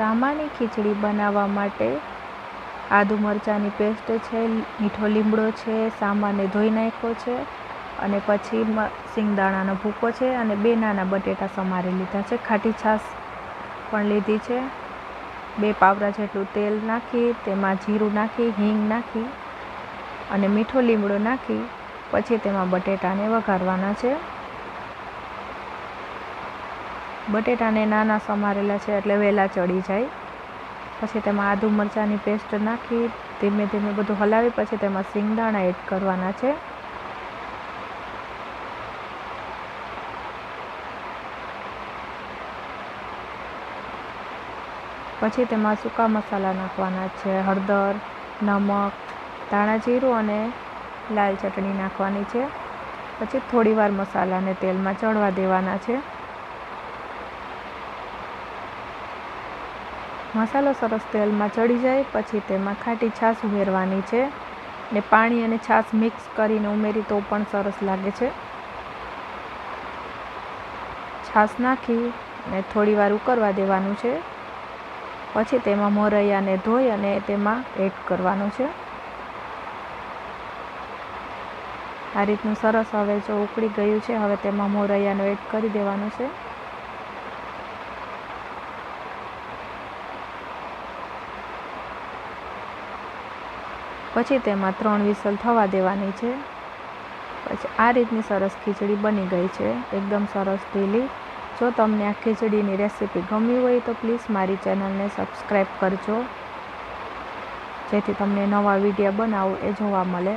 સામાની ખીચડી બનાવવા માટે આદુ મરચાંની પેસ્ટ છે, મીઠો લીમડો છે સામાને ધોઈ નાખ્યો છે અને પછી સિંગદાણાનો ભૂકો છે અને બે નાના બટેટા સમારી લીધા છે. ખાટી છાશ પણ લીધી છે. બે પાવડા જેટલું તેલ નાખી, તેમાં જીરું નાખી, હિંગ નાખી અને મીઠો લીમડો નાખી, પછી તેમાં બટેટાને વઘારવાના છે. બટેટાને નાના સમારેલા છે એટલે વહેલા ચડી જાય. પછી તેમાં આદુ મરચાંની પેસ્ટ નાખી, ધીમે ધીમે બધું હલાવી, પછી તેમાં સિંગદાણા એડ કરવાના છે. પછી તેમાં સૂકા મસાલા નાખવાના છે, હળદર, નમક, ધાણા જીરું અને લાલ ચટણી નાખવાની છે. પછી થોડીવાર મસાલાને તેલમાં ચડવા દેવાના છે. મસાલો સરસ તેલમાં ચડી જાય, પછી તેમાં ખાટી છાશ ઉમેરવાની છે ને પાણી અને છાશ મિક્સ કરીને ઉમેરી તો પણ સરસ લાગે છે. છાશ નાખી અને થોડીવાર ઉકળવા દેવાનું છે. પછી તેમાં મોરૈયાને ધોઈ અને તેમાં એડ કરવાનું છે. આ રીતનું સરસ હવે જો ઉકળી ગયું છે, હવે તેમાં મોરૈયાનું એડ કરી દેવાનું છે. પછી તેમાં ત્રણ વિસલ થવા દેવાની છે. પછી આ રીતની સરસ ખીચડી બની ગઈ છે. એકદમ સરસ ઢીલી. જો તમને આ ખીચડીની રેસીપી ગમી હોય તો પ્લીઝ મારી ચેનલને સબસ્ક્રાઈબ કરજો. જેથી તમને નવા વીડિયો બનાવું એ જોવા મળે.